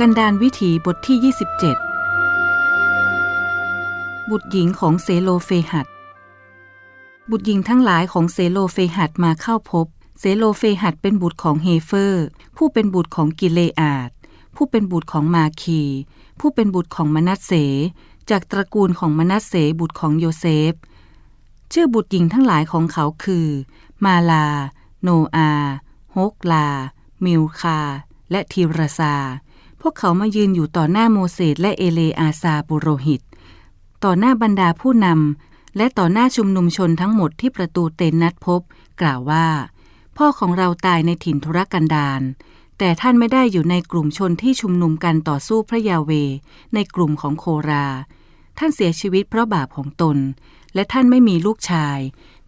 กันดานวิถีบทที่ 27 บุตรหญิงของเซโลเฟหัด บุตรหญิงทั้งหลายของเซโลเฟหัดมาเข้าพบ เซโลเฟหัดเป็นบุตรของเฮเฟอร์ ผู้เป็นบุตรของกิเลอาด ผู้เป็นบุตรของมาคี ผู้เป็นบุตรของมนัสเส จากตระกูลของมนัสเสบุตรของโยเซฟ ชื่อบุตรหญิงทั้งหลายของเขาคือ มาลา โนอาฮกลา มิลคา และทีรซา วกเขามายืนอยู่ต่อหน้าโมเสสและเอเลอาซาปุโรหิต ต่อหน้าบรรดาผู้นำและต่อหน้าชุมนุมชนทั้งหมดที่ประตูเต็นนัดพบ กล่าวว่า พ่อของเราตายในถิ่นทุรกันดารแต่ท่านไม่ได้อยู่ในกลุ่มชนที่ชุมนุมกันต่อสู้พระยาเว ในกลุ่มของโครา ท่านเสียชีวิตเพราะบาปของตน และท่านไม่มีลูกชาย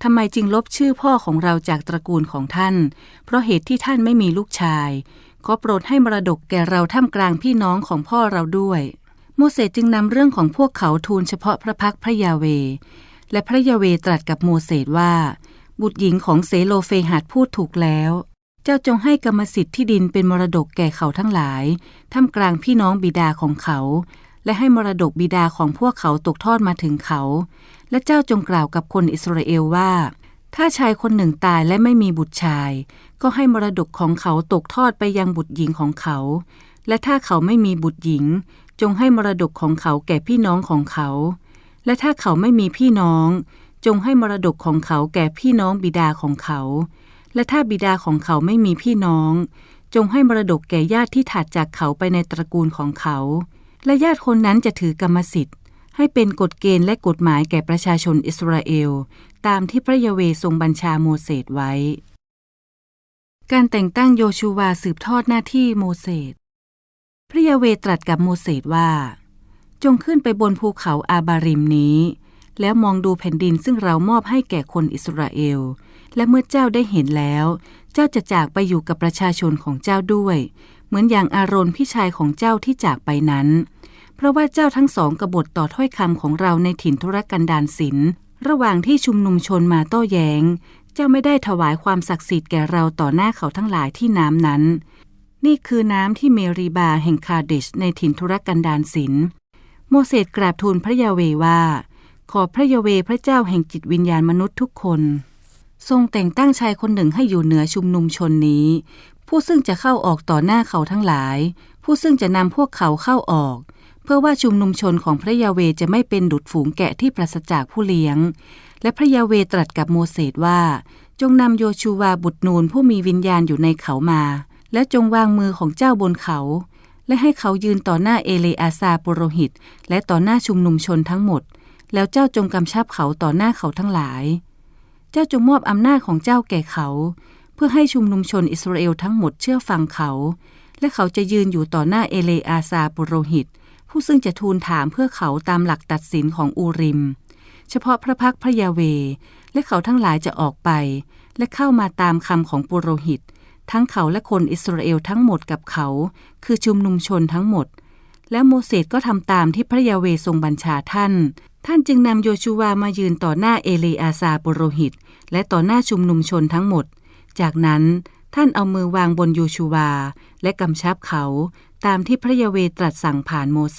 ทำไมจึงลบชื่อพ่อของเราจากตระกูลของท่าน เพราะเหตุที่ท่านไม่มีลูกชาย ขอโปรดให้มรดกแก่เราท่ามกลางพี่น้องของพ่อเราด้วย โมเสสจึงนำเรื่องของพวกเขาทูลเฉพาะพระพักพระยาเว และพระยาเวตรัสกับโมเสสว่า บุตรหญิงของเสโลเฟหัดพูดถูกแล้ว เจ้าจงให้กรรมสิทธิ์ที่ดินเป็นมรดกแก่เขาทั้งหลายท่ามกลางพี่น้องบิดาของเขา และให้มรดกบิดาของพวกเขาตกทอดมาถึงเขา และเจ้าจงกล่าวกับคนอิสราเอลว่า ถ้าชายคนหนึ่งตายและไม่มีบุตรชาย ก็ให้มรดกของเขาตกทอดไปยังบุตรหญิงของเขา และถ้าเขาไม่มีบุตรหญิง จงให้มรดกของเขาแก่พี่น้องของเขา และถ้าเขาไม่มีพี่น้อง จงให้มรดกของเขาแก่พี่น้องบิดาของเขา และถ้าบิดาของเขาไม่มีพี่น้อง จงให้มรดกแก่ญาติที่ถัดจากเขาไปในตระกูลของเขา และญาติคนนั้นจะถือกรรมสิทธิ์ ให้เป็นกฎเกณฑ์และกฎหมายแก่ประชาชนอิสราเอล ตามที่พระยาเวทรงบัญชาโมเสสไว้ การแต่งตั้งโยชูวาสืบทอดหน้าที่โมเสส พระยาเวตรัสกับโมเสสว่า จงขึ้นไปบนภูเขาอาบาริมนี้ แล้วมองดูแผ่นดินซึ่งเรามอบให้แก่คนอิสราเอล และเมื่อเจ้าได้เห็นแล้ว เจ้าจะจากไปอยู่กับประชาชนของเจ้าด้วย เหมือนอย่างอารอนพี่ชายของเจ้าที่จากไปนั้นเพราะว่าเจ้าทั้งสองกบฏต่อถ้อยคำของเราในถิ่นทุรกันดารศิลระหว่างที่ชุมนุมชนมาโต้แยง้ง เจ้าไม่ได้ถวายความศักดิ์สิทธิ์แก่เราต่อหน้าเขาทั้งหลายที่น้ำนั้น นี่คือน้ำที่เมรีบาแห่งคาเดชในถิ่นทุรกันดารศิลโมเสสกราบทูลพระยาเวว่า ขอพระยาเวพระเจ้าแห่งจิตวิญญาณมนุษย์ทุกคน ทรงแต่งตั้งชายคนหนึ่งให้อยู่เหนือชุมนุมชนนี้ ผู้ซึ่งจะเข้าออกต่อหน้าเขาทั้งหลาย ผู้ซึ่งจะนำพวกเขาเข้าออก เพื่อว่าชุมนุมชนของพระยาเวจะไม่เป็นดุดฝูงแกะที่ปราศจากผู้เลี้ยง และพระยาเวตรัสกับโมเสสว่า จงนำโยชูวาบุตรนูนผู้มีวิญญาณอยู่ในเขามา และจงวางมือของเจ้าบนเขา และให้เขายืนต่อหน้าเอเลอาซาปุโรหิต และต่อหน้าชุมนุมชนทั้งหมด แล้วเจ้าจงกำชับเขาต่อหน้าเขาทั้งหลาย เจ้าจงมอบอำนาจของเจ้าแก่เขา เพื่อให้ชุมนุมชนอิสราเอลทั้งหมดเชื่อฟังเขา และเขาจะยืนอยู่ต่อหน้าเอเลอาซาปุโรหิต ผู้ซึ่งจะทูลถามเพื่อเขาตามหลักตัดสินของอูริม เฉพาะพระพักพระยาเว และเขาทั้งหลายจะออกไป และเข้ามาตามคำของปุโรหิต ทั้งเขาและคนอิสราเอลทั้งหมดกับเขา คือชุมนุมชนทั้งหมด แล้วโมเสสก็ทำตามที่พระยาเวทรงบัญชาท่าน ท่านจึงนำโยชูวามายืนต่อหน้าเอเลอาซาปุโรหิต และต่อหน้าชุมนุมชนทั้งหมด จากนั้นท่านเอามือวางบนโยชูวา และกำชับเขา ตามที่พระยาเวตรัสสั่งผ่านโมเส